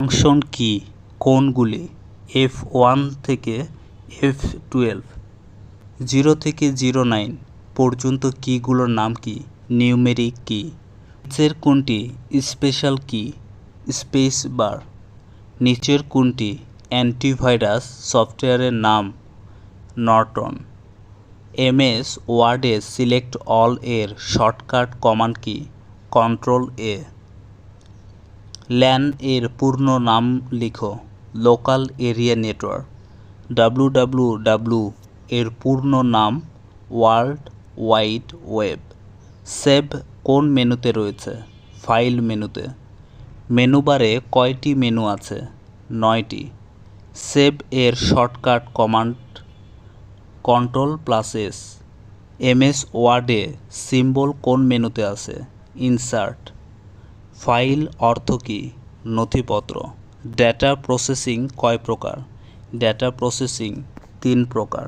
Function কি? কোনগুলি? F one থেকে এফ টুয়েলভ? জিরো থেকে জিরো নাইন পর্যন্ত কীগুলোর নাম কি? নিউমেরিক কি? নিচের কোনটি স্পেশাল কি? Space bar. নিচের কোনটি অ্যান্টিভাইরাস সফটওয়্যারের নাম? নর্টন। এমএস ওয়ার্ডে সিলেক্ট অল এর শর্টকাট কমান্ড কি? Control A. ল্যান এর পূর্ণ নাম লিখো, লোকাল এরিয়া নেটওয়ার্ক ডাব্লু এর পূর্ণ নাম ওয়ার্ল্ড ওয়াইড ওয়েব। সেভ কোন মেনুতে রয়েছে? ফাইল মেনুতে। মেনু বারে কয়টি মেনু আছে? নয়টি। সেভ এর shortcut command control plus S. MS ওয়ার্ডে সিম্বল কোন মেনুতে আছে? ইনসার্ট। ফাইল অর্থ কী? নথিপত্র। ডেটা প্রসেসিং কয় প্রকার? ডেটা প্রসেসিং তিন প্রকার।